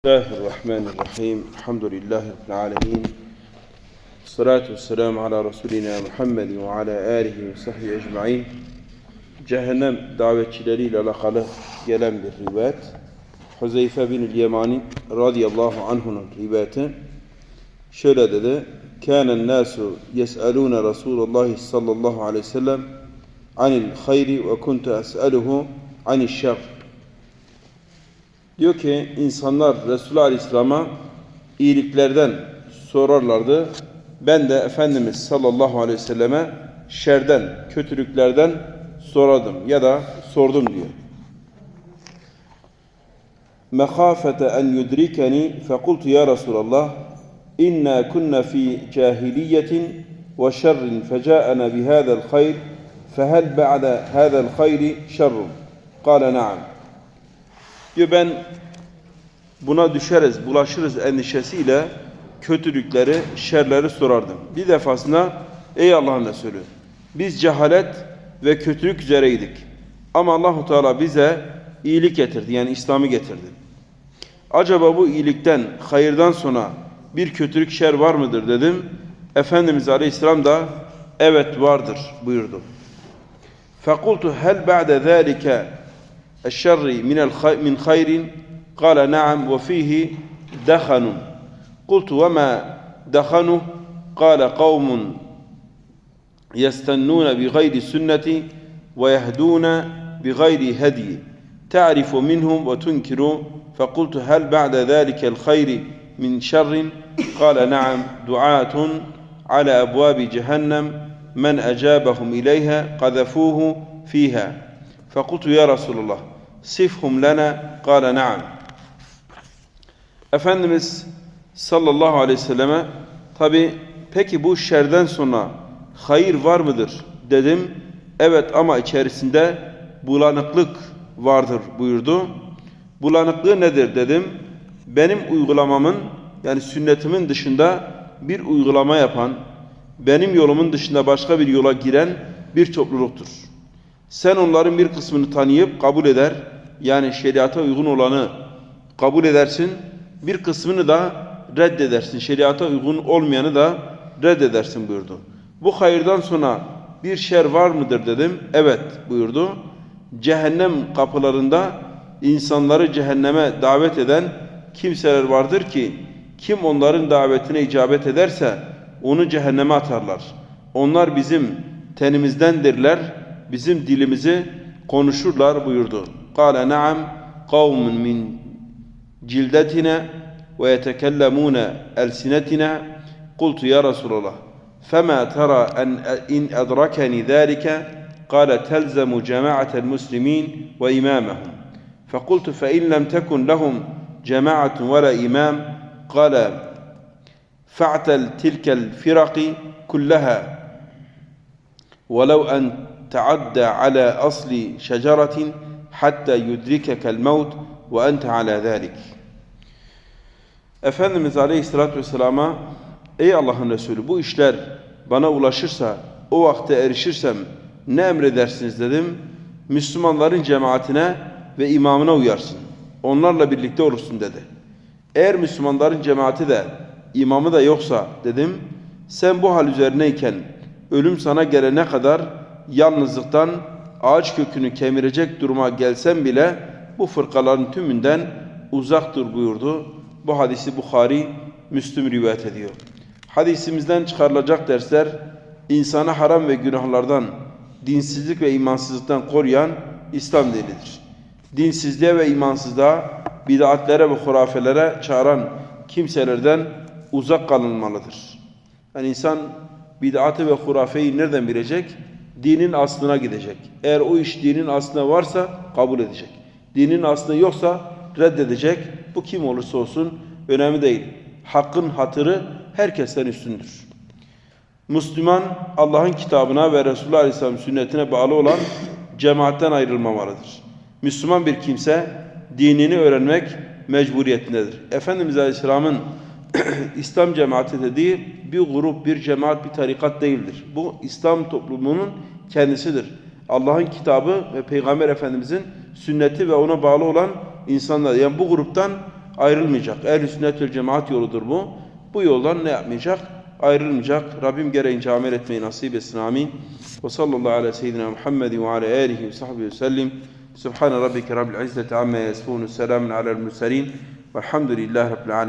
بسم الله الرحمن الرحيم. الحمد لله رب العالمين. الصلاة والسلام على رسولنا محمد وعلى آله وصحبه أجمعين. جهنم دعوة شلالي للقالة يلم بالربات حزيفة بن اليماني رضي الله عنه الربات شلد كان الناس يسألون رسول الله صلى الله عليه وسلم عن الخير وكنت أسأله عن الشر. Diyor ki insanlar Resulullah Aleyhisselam'a iyiliklerden sorarlardı. Ben de Efendimiz sallallahu aleyhi ve selleme şerden, kötülüklerden sorardım ya da sordum diyor. Mehafete en yudrikeni fekultu ya Resulallah inna kunna fi cahiliyetin ve şerrin feca'ana bihâzel hayr fehel ba'de hâzel hayri şerrun? Kale na'am. Diyor ben buna düşeriz, bulaşırız endişesiyle kötülükleri, şerleri sorardım. Bir defasında ey Allah'ın Resulü biz cehalet ve kötülük üzereydik. Ama Allahu Teala bize iyilik getirdi. Yani İslam'ı getirdi. Acaba bu iyilikten, hayırdan sonra bir kötülük, şer var mıdır dedim. Efendimiz Aleyhisselam da evet vardır buyurdu. Fekultu hel ba'de zâlike الشر من من خير؟ قال نعم وفيه دخن. قلت وما دخنه؟ قال قوم يستنون بغير سنة ويهدون بغير هدي. تعرف منهم وتنكر؟ فقلت هل بعد ذلك الخير من شر؟ قال نعم دعاة على أبواب جهنم. من أجابهم إليها قذفوه فيها. فقلت يا رسول الله sifhum lana kâle na'am. Efendimiz sallallahu aleyhi ve selleme tabi peki bu şerden sonra hayır var mıdır dedim. Evet ama içerisinde bulanıklık vardır buyurdu. Bulanıklığı nedir dedim. Benim uygulamamın yani sünnetimin dışında bir uygulama yapan, benim yolumun dışında başka bir yola giren bir topluluktur. Sen onların bir kısmını tanıyıp kabul eder, yani şeriata uygun olanı kabul edersin, bir kısmını da reddedersin. Şeriata uygun olmayanı da reddedersin buyurdu. Bu hayırdan sonra bir şer var mıdır dedim. Evet buyurdu. Cehennem kapılarında insanları cehenneme davet eden kimseler vardır ki kim onların davetine icabet ederse onu cehenneme atarlar. Onlar bizim tenimizdendirler bizim dilimizi konuşurlar buyurdu. Kale na'am kavmun min cildetina ve yetekellemune elsinetina kultu ya Resulallah فما ترى أن إن أدركني ذلك؟ قال تلزم جماعة المسلمين وإمامهم. فقلت فإن لم تكن لهم جماعة ولا إمام قال فاعتل تلك الفرق كلها. ولو أن تعدى على أصل شجرة hatta yudrikekel mevt ve ente ala zalik. Efendimiz Aleyhisselatü Vesselam'a Ey Allah'ın Resulü bu işler bana ulaşırsa, o vakte erişirsem ne emredersiniz dedim. Müslümanların cemaatine ve imamına uyarsın. Onlarla birlikte olursun dedi. Eğer Müslümanların cemaati de imamı da yoksa dedim. Sen bu hal üzerineyken ölüm sana gelene kadar yalnızlıktan ağaç kökünü kemirecek duruma gelsen bile bu fırkaların tümünden uzaktır buyurdu. Bu hadisi Bukhari, Müslüm rivayet ediyor. Hadisimizden çıkarılacak dersler insanı haram ve günahlardan, dinsizlik ve imansızlıktan koruyan İslam dinidir. Dinsizliğe ve imansızlığa, bid'atlere ve hurafelere çağıran kimselerden uzak kalınmalıdır. Yani insan bid'atı ve hurafeyi nereden bilecek? Dinin aslına gidecek. Eğer o iş dinin aslına varsa kabul edecek. Dinin aslına yoksa reddedecek. Bu kim olursa olsun önemli değil. Hakkın hatırı herkesten üstündür. Müslüman Allah'ın kitabına ve Resulullah Aleyhisselam sünnetine bağlı olan cemaatten ayrılmamalıdır. Müslüman bir kimse dinini öğrenmek mecburiyetindedir. Efendimiz Aleyhisselam'ın İslam cemaati dediği bir grup, bir cemaat, bir tarikat değildir. Bu İslam toplumunun kendisidir. Allah'ın kitabı ve Peygamber Efendimizin sünneti ve ona bağlı olan insanlar. Yani bu gruptan ayrılmayacak. Ehl-i sünnet cemaat yoludur bu. Bu yoldan ne yapmayacak? Ayrılmayacak. Rabbim gereğince amel etmeyi nasip etsin. Amin. Ve sallallahu ala seyyidina Muhammedin ve ala alihi ve sahbihi ve sellim. Subhane rabbike rabbil izzeti amma yasifun. Selamun alel murselin. Velhamdülillahi rabbil alemin.